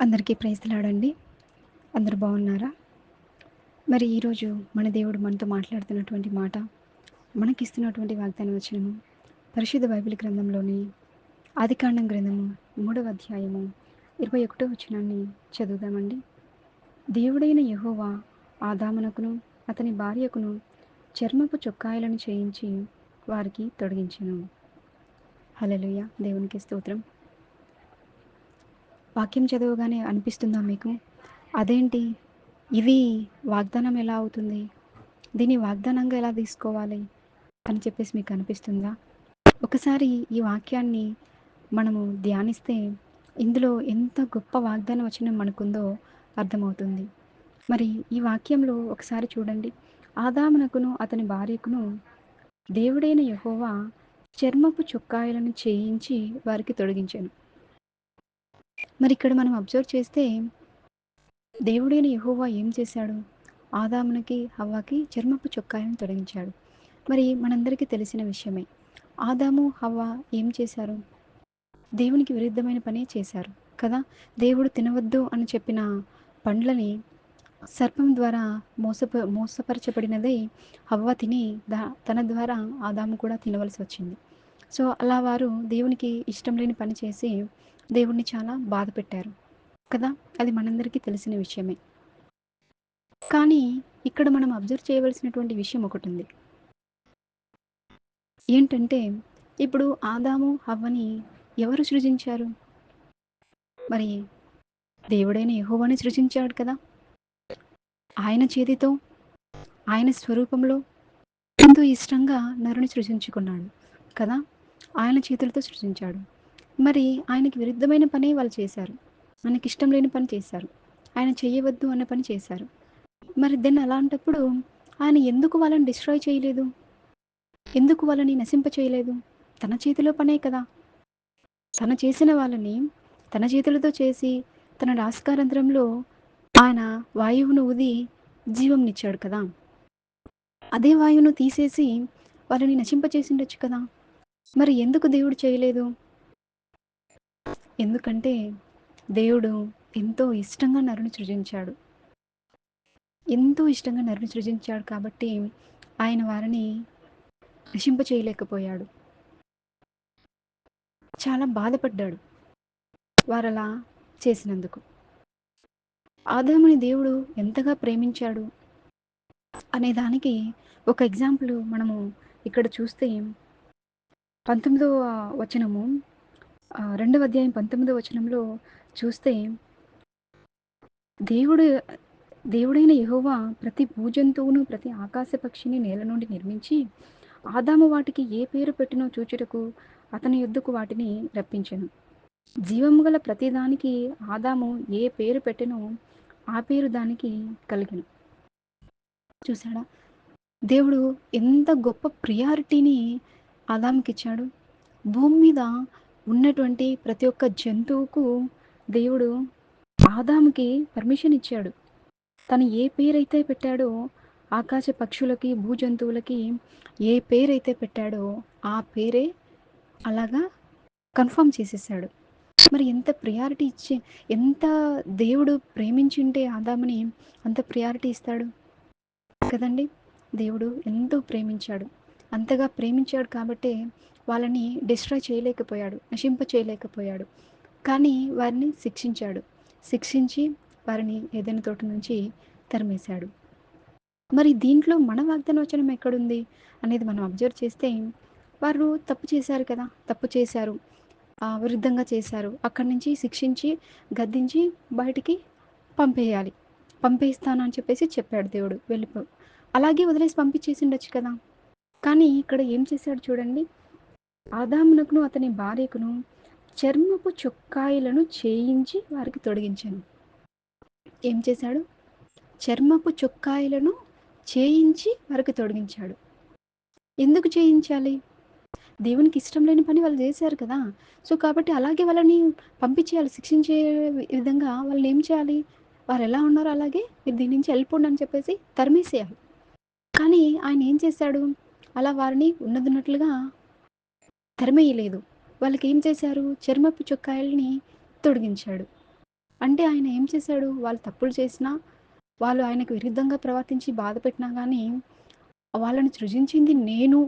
అందరికీ ప్రైజ్లాడండి అందరూ బాగున్నారా? మరి ఈరోజు మన దేవుడు మనతో మాట్లాడుతున్నటువంటి మాట మనకిస్తున్నటువంటి వాగ్దాన వచనము పరిశుద్ధ బైబిల్ గ్రంథంలోని ఆదికాండం గ్రంథము మూడవ అధ్యాయము ఇరవై ఒకటో వచనాన్ని చదువుదామండి. దేవుడైన యహోవా ఆదామునకును అతని భార్యకును చర్మపు చొక్కాయలను చేయించి వారికి తొడిగించను. హలలుయ దేవునికి స్తోత్రం. వాక్యం చదవగానే అనిపిస్తుందా మీకు? అదేంటి? ఇది వాగ్దానం ఎలా అవుతుంది? దీన్ని వాగ్దానంగా ఎలా తీసుకోవాలి అని చెప్పేసి మీకు అనిపిస్తుందా? ఒకసారి ఈ వాక్యాన్ని మనము ధ్యానిస్తే ఇందులో ఎంత గొప్ప వాగ్దానం వచ్చిన మనకుందో అర్థమవుతుంది. మరి ఈ వాక్యంలో ఒకసారి చూడండి. ఆదామునకును అతని భార్యకును దేవుడైన యహోవా చర్మపు చొక్కాయలను చేయించి వారికి తొలగించాను మరి ఇక్కడ మనం అబ్జర్వ్ చేస్తే దేవుడైన యహోవా ఏం చేశాడు? ఆదామునికి హవ్వకి చర్మపు చొక్కాయను తొలగించాడు మరి మనందరికీ తెలిసిన విషయమే. ఆదాము హవ్వ ఏం చేశారు? దేవునికి విరుద్ధమైన పని చేశారు కదా? దేవుడు తినవద్దు అని చెప్పిన పండ్లని సర్పం ద్వారా మోసప మోసపరచబడినదే హవ్వ తిని దా తన ద్వారా ఆదాము కూడా తినవలసి వచ్చింది. సో అలా వారు దేవునికి ఇష్టం లేని పని చేసి దేవుణ్ణి చాలా బాధ పెట్టారు. కదా? అది మనందరికీ తెలిసిన విషయమే. కానీ ఇక్కడ మనం అబ్జర్వ్ చేయవలసినటువంటి విషయం ఒకటి ఉంది ఏంటంటే ఇప్పుడు ఆదాము హవ్వని ఎవరు సృజించారు? మరి దేవుడైన యహోవాని సృజించాడు కదా? ఆయన చేతితో ఆయన స్వరూపంలో ఎంతో ఇష్టంగా నరుని సృజించుకున్నాడు. కదా? ఆయన చేతులతో సృష్టించాడు మరి ఆయనకి విరుద్ధమైన పనే వాళ్ళు చేశారు. ఆయనకి ఇష్టం లేని పని చేశారు. ఆయన చేయవద్దు అన్న పని చేశారు. మరి దెన్ అలాంటప్పుడు ఆయన ఎందుకు వాళ్ళని డిస్ట్రాయ్ చేయలేదు? ఎందుకు వాళ్ళని నశింప చేయలేదు? తన చేతిలో పనే కదా. తన చేసిన వాళ్ళని తన చేతులతో చేసి తన రాస్కారంధ్రంలో ఆయన వాయువును ఊది జీవంనిచ్చాడు కదా. అదే వాయువును తీసేసి వాళ్ళని నశింపచేసిండొచ్చు కదా. మరి ఎందుకు దేవుడు చేయలేదు? ఎందుకంటే దేవుడు ఎంతో ఇష్టంగా నరుని సృజించాడు. ఎంతో ఇష్టంగా నరుని సృజించాడు కాబట్టి ఆయన వారిని నశింప చేయలేకపోయాడు. చాలా బాధపడ్డాడు వారలా చేసినందుకు. ఆదాముని దేవుడు ఎంతగా ప్రేమించాడు? అనే దానికి ఒక ఎగ్జాంపుల్ మనము ఇక్కడ చూస్తే పంతొమ్మిదవ వచనము రెండవ అధ్యాయం పంతొమ్మిదవ వచనంలో చూస్తే దేవుడు దేవుడైన యహోవా ప్రతి భూజంతువును ప్రతి ఆకాశ పక్షిని నేల నుండి నిర్మించి ఆదాము వాటికి ఏ పేరు పెట్టినో చూచుటకు అతని యుద్ధకు వాటిని రప్పించను. జీవము గల ప్రతిదానికి ఆదాము ఏ పేరు పెట్టినో ఆ పేరు దానికి కలిగిన. చూసాడా దేవుడు ఎంత గొప్ప ప్రియారిటీని ఆదాముకిచ్చాడు. భూమి మీద ఉన్నటువంటి ప్రతి ఒక్క జంతువుకు దేవుడు ఆదాముకి పర్మిషన్ ఇచ్చాడు. తను ఏ పేరైతే పెట్టాడో ఆకాశ పక్షులకి భూజంతువులకి ఏ పేరైతే పెట్టాడో ఆ పేరే అలాగా కన్ఫర్మ్ చేసేసాడు. మరి ఎంత ప్రియారిటీ ఇచ్చి ఎంత దేవుడు ప్రేమించింటే ఆదాముని అంత ప్రియారిటీ ఇస్తాడు? కదండి దేవుడు ఎంతో ప్రేమించాడు. అంతగా ప్రేమించాడు కాబట్టే వాళ్ళని డిస్ట్రాయ్ చేయలేకపోయాడు నశింప చేయలేకపోయాడు. కానీ వారిని శిక్షించాడు. శిక్షించి వారిని ఏదైనా తోట నుంచి తరిమేశాడు. మరి దీంట్లో మన వాగ్దానవచనం ఎక్కడుంది అనేది మనం అబ్జర్వ్ చేస్తే వారు తప్పు చేశారు కదా తప్పు చేశారు విరుద్ధంగా చేశారు. అక్కడి నుంచి శిక్షించి గద్దించి బయటికి పంపేయాలి. పంపేస్తాను అని చెప్పేసి చెప్పాడు దేవుడు. వెళ్ళిపో. అలాగే వదిలేసి పంపించేసిండొచ్చు కదా. కానీ ఇక్కడ ఏం చేశాడు చూడండి. ఆదామునకును అతని భార్యకును చర్మపు చొక్కాయిలను చేయించి వారికి తొడిగించాను. ఏం చేశాడు? చర్మపు చొక్కాయిలను చేయించి వారికి తొడిగించాడు. ఎందుకు చేయించాలి? దేవునికి ఇష్టం లేని పని వాళ్ళు చేశారు కదా. సో కాబట్టి అలాగే వాళ్ళని పంపించేయాలి శిక్షించే విధంగా వాళ్ళని ఏం చేయాలి? వారు ఎలా ఉన్నారో అలాగే మీరు దీని నుంచి వెళ్ళిపోండి అని చెప్పేసి తరిమేసేయాలి. కానీ ఆయన ఏం చేశాడు? అలా వారిని ఉన్నదిన్నట్లుగా తరిమేయలేదు. వాళ్ళకి ఏం చేశారు? చర్మపు చొక్కాయల్ని తొడిగించాడు. అంటే ఆయన ఏం చేశాడు? వాళ్ళు తప్పులు చేసినా వాళ్ళు ఆయనకు విరుద్ధంగా ప్రవర్తించి బాధ పెట్టినా కానీ వాళ్ళని సృజించింది నేను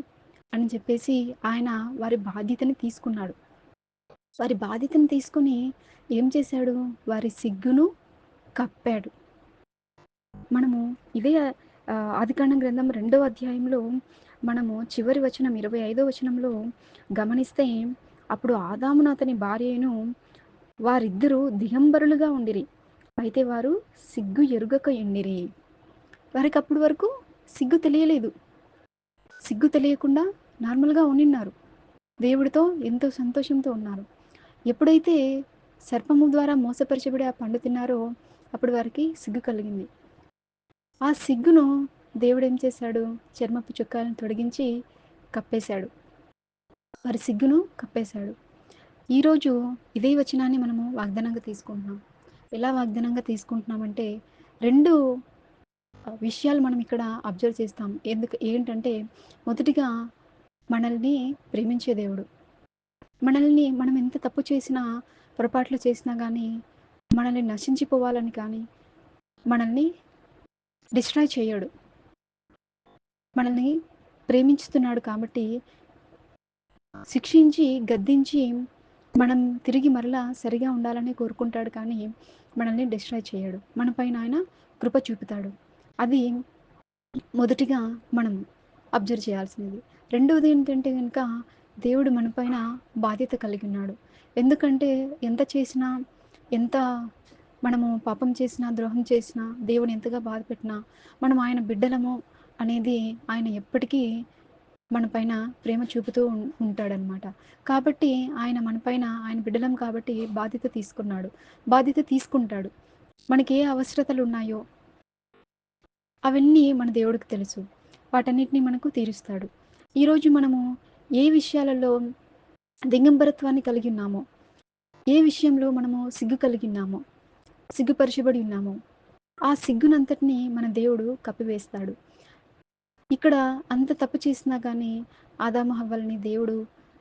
అని చెప్పేసి ఆయన వారి బాధ్యతని తీసుకున్నాడు. వారి బాధ్యతను తీసుకొని ఏం చేశాడు? వారి సిగ్గును కప్పాడు. మనము ఇదే ఆదికాండం గ్రంథం రెండవ అధ్యాయంలో మనము చివరి వచనం ఇరవై ఐదో వచనంలో గమనిస్తే అప్పుడు ఆదామును అతని భార్యను వారిద్దరూ దిగంబరులుగా ఉండిరి. అయితే వారు సిగ్గు ఎరుగక ఎండిరి. వారికి అప్పటి వరకు సిగ్గు తెలియలేదు. సిగ్గు తెలియకుండా నార్మల్గా ఉండిన్నారు. దేవుడితో ఎంతో సంతోషంతో ఉన్నారు. ఎప్పుడైతే సర్పము ద్వారా మోసపరచబడి ఆ పండు తిన్నారో అప్పుడు వారికి సిగ్గు కలిగింది. ఆ సిగ్గును దేవుడు ఏం చేశాడు? చర్మపు చుక్కాలను తొడిగించి కప్పేశాడు. వారి సిగ్గును కప్పేశాడు. ఈరోజు ఇదే వచనాన్ని మనము వాగ్దానంగా తీసుకుంటున్నాం. ఎలా వాగ్దానంగా తీసుకుంటున్నామంటే రెండు విషయాలు మనం ఇక్కడ అబ్జర్వ్ చేస్తాం. ఎందుకు ఏంటంటే మొదటిగా మనల్ని ప్రేమించే దేవుడు. మనల్ని మనం ఎంత తప్పు చేసినా పొరపాట్లు చేసినా కానీ మనల్ని నశించిపోవాలని కానీ మనల్ని డిస్ట్రాయ్ చేయడు. మనల్ని ప్రేమించుతున్నాడు కాబట్టి శిక్షించి గద్దించి మనం తిరిగి మరలా సరిగా ఉండాలని కోరుకుంటాడు కానీ మనల్ని డిస్ట్రాయ్ చేయడు. మన పైన ఆయన కృప చూపుతాడు. అది మొదటిగా మనం అబ్జర్వ్ చేయాల్సినది. రెండవది ఏంటంటే కనుక దేవుడు మనపైన బాధ్యత కలిగి ఉన్నాడు. ఎందుకంటే ఎంత చేసినా ఎంత మనము పాపం చేసినా ద్రోహం చేసినా దేవుని ఎంతగా బాధపెట్టినా మనం ఆయన బిడ్డలము అనేది ఆయన ఎప్పటికీ మన పైన ప్రేమ చూపుతూ ఉంటాడనమాట కాబట్టి ఆయన మన పైన ఆయన బిడ్డలం కాబట్టి బాధ్యత తీసుకున్నాడు. బాధ్యత తీసుకుంటాడు. మనకి ఏ అవసరతలు ఉన్నాయో అవన్నీ మన దేవుడికి తెలుసు. వాటన్నిటిని మనకు తీరుస్తాడు. ఈరోజు మనము ఏ విషయాలలో దిగంబరత్వాన్ని కలిగి ఉన్నామో ఏ విషయంలో మనము సిగ్గు కలిగి ఉన్నామో సిగ్గుపరచబడి ఉన్నామో ఆ సిగ్గునంతటిని మన దేవుడు కప్పివేస్తాడు. ఇక్కడ అంత తప్పు చేసినా కానీ ఆదామహవ్వల్ని దేవుడు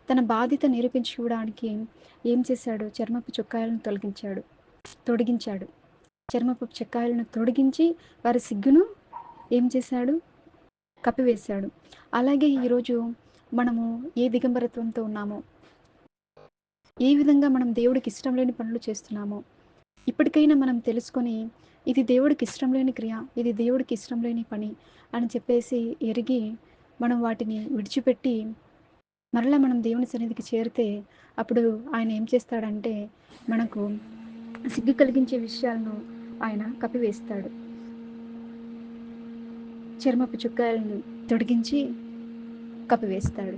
తన బాధ్యత నిరూపించుకోవడానికి ఏం చేశాడు? చర్మపు చొక్కాయలను తొలగించాడు. తొడిగించాడు. చర్మపు చొక్కాయలను తొడిగించి వారి సిగ్గును ఏం చేశాడు? కప్పివేశాడు. అలాగే ఈరోజు మనము ఏ దిగంబరత్వంతో ఉన్నామో? ఏ విధంగా మనం దేవుడికి ఇష్టం లేని పనులు చేస్తున్నామో? ఇప్పటికైనా మనం తెలుసుకొని ఇది దేవుడికి ఇష్టం లేని క్రియ ఇది దేవుడికి ఇష్టం లేని పని అని చెప్పేసి ఎరిగి మనం వాటిని విడిచిపెట్టి మరలా మనం దేవుని సన్నిధికి చేరితే అప్పుడు ఆయన ఏం చేస్తాడంటే మనకు సిగ్గు కలిగించే విషయాలను ఆయన కప్పివేస్తాడు. చర్మపు చుక్కాలను తొడిగించి కప్పివేస్తాడు.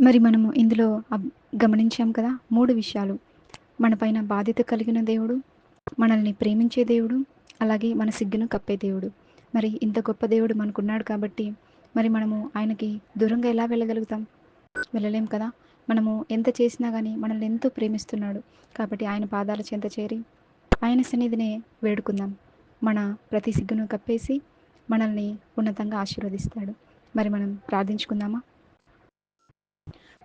మరి మనము ఇందులో గమనించాం కదా మూడు విషయాలు. మన పైన బాధ్యత కలిగిన దేవుడు మనల్ని ప్రేమించే దేవుడు అలాగే మన సిగ్గును కప్పే దేవుడు. మరి ఇంత గొప్ప దేవుడు మనకున్నాడు కాబట్టి మరి మనము ఆయనకి దూరంగా ఎలా వెళ్ళగలుగుతాం? వెళ్ళలేం కదా? మనము ఎంత చేసినా కానీ మనల్ని ఎంతో ప్రేమిస్తున్నాడు కాబట్టి ఆయన పాదాల చెంత చేరి ఆయన సన్నిధినే వేడుకుందాం. మన ప్రతి సిగ్గును కప్పేసి మనల్ని ఉన్నతంగా ఆశీర్వదిస్తాడు. మరి మనం ప్రార్థించుకుందామా?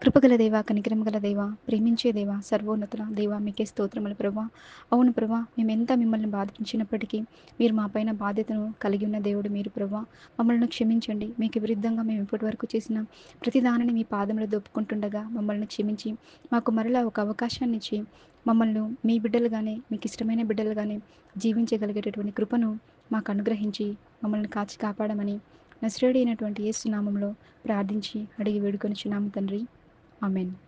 కృపగల దేవ కనికరం గల దేవ ప్రేమించే దేవ సర్వోన్నతుల దేవ మీకే స్తోత్రములు ప్రభా అవును ప్రభా మేము ఎంత మిమ్మల్ని బాధించినప్పటికీ మీరు మా పైన బాధ్యతను కలిగి ఉన్న దేవుడు మీరు ప్రభా మమ్మల్ని క్షమించండి మీకు విరుద్ధంగా మేము ఇప్పటి వరకు చేసిన ప్రతి దానిని మీ పాదములు దొప్పుకుంటుండగా మమ్మల్ని క్షమించి మాకు మరలా ఒక అవకాశాన్ని ఇచ్చి మమ్మల్ని మీ బిడ్డలుగానే మీకు ఇష్టమైన బిడ్డలుగానే జీవించగలిగేటటువంటి కృపను మాకు అనుగ్రహించి మమ్మల్ని కాచి కాపాడమని నశ్రేడైనటువంటి ఏసునామంలో ప్రార్థించి అడిగి వేడుకొని చున్నాము తండ్రి. Amen.